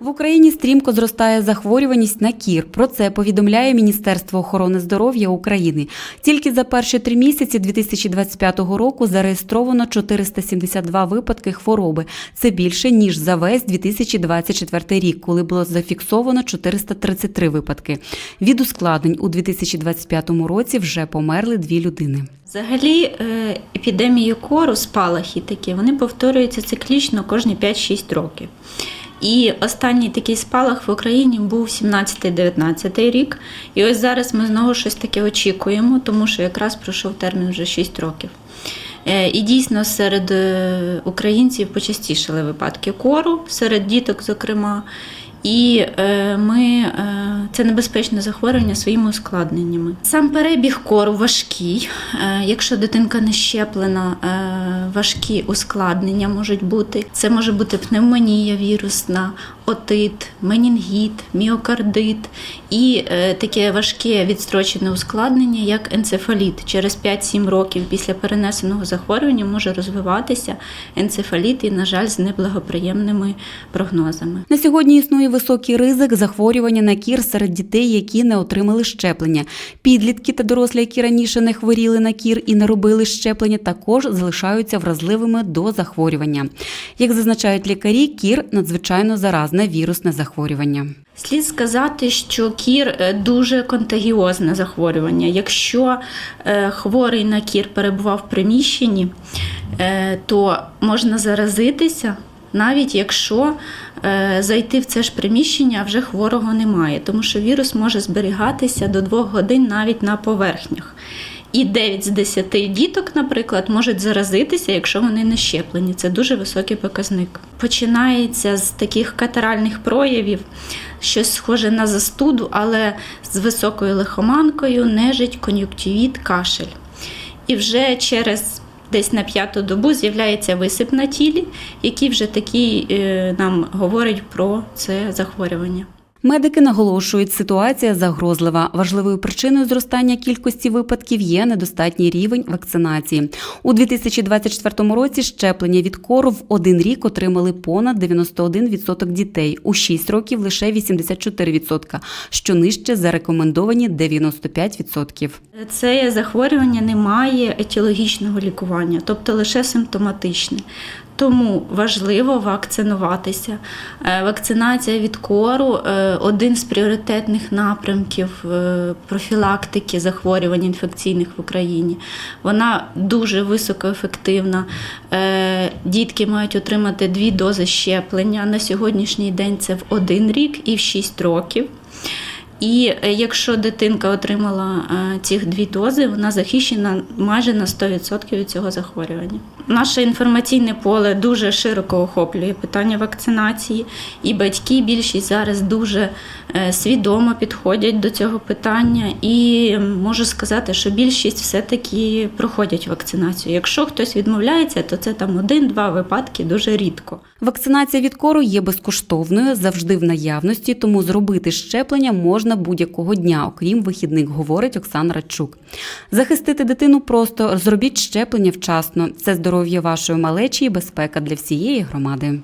В Україні стрімко зростає захворюваність на кір. Про це повідомляє Міністерство охорони здоров'я України. Тільки за перші три місяці 2025 року зареєстровано 472 випадки хвороби. Це більше ніж за весь 2024 рік, коли було зафіксовано 433 випадки. Від ускладнень у 2025 році вже померли дві людини. Взагалі, е, епідемії кору, спалахи такі, вони повторюються циклічно кожні 5-6 років. І останній такий спалах в Україні був 17-19 рік. І ось зараз ми знову щось таке очікуємо, тому що якраз пройшов термін вже 6 років. Е, І дійсно серед е, українців почастішали випадки кору, серед діток, зокрема. І е, ми е, це небезпечне захворювання своїми ускладненнями. Сам перебіг кору важкий. Е, якщо дитинка не щеплена, важкі ускладнення можуть бути. Це може бути пневмонія вірусна, отит, менінгіт, міокардит і е, таке важке відстрочене ускладнення, як енцефаліт. Через 5-7 років після перенесеного захворювання може розвиватися енцефаліт і, на жаль, з неблагоприємними прогнозами. На сьогодні існує високий ризик захворювання на кір серед дітей, які не отримали щеплення. Підлітки та дорослі, які раніше не хворіли на кір і не робили щеплення, також залишаються вразливими до захворювання. Як зазначають лікарі, кір надзвичайно заразне вірусне захворювання. Слід сказати, що кір е, дуже контагіозне захворювання. Якщо е, хворий на кір перебував в приміщенні, е, то можна заразитися. Навіть якщо зайти в це ж приміщення, вже хворого немає, тому що вірус може зберігатися до двох годин навіть на поверхнях. І 9 з 10 діток, наприклад, можуть заразитися, якщо вони не щеплені. Це дуже високий показник. Починається з таких катаральних проявів, щось схоже на застуду, але з високою лихоманкою, нежить, кон'юктивіт, кашель. І вже через десь на п'яту добу з'являється висип на тілі, який вже такий е, нам говорить про це захворювання. Медики наголошують, ситуація загрозлива. Важливою причиною зростання кількості випадків є недостатній рівень вакцинації. У 2024 році щеплення від кору в один рік отримали понад 91% дітей, у 6 років лише 84%, що нижче за рекомендовані 95%. Це захворювання не має етіологічного лікування, тобто лише симптоматичне. Тому важливо вакцинуватися. Е, Вакцинація від кору е, один з пріоритетних напрямків е, профілактики захворювань інфекційних в Україні. Вона дуже високоефективна. Дітки мають отримати дві дози щеплення. На сьогоднішній день це в один рік і в 6 років. І е, якщо дитинка отримала е, ці дві дози, вона захищена майже на 100% від цього захворювання. Наше інформаційне поле дуже широко охоплює питання вакцинації, і батьки більшість зараз дуже е, свідомо підходять до цього питання. І можу сказати, що більшість все-таки проходять вакцинацію. Якщо хтось відмовляється, то це там один-два випадки дуже рідко. Вакцинація від кору є безкоштовною, завжди в наявності, тому зробити щеплення можна будь-якого дня, окрім вихідних, говорить Оксана Радчук. Захистити дитину просто зробіть щеплення вчасно. Це здоров'я вашої малечі і безпека для всієї громади.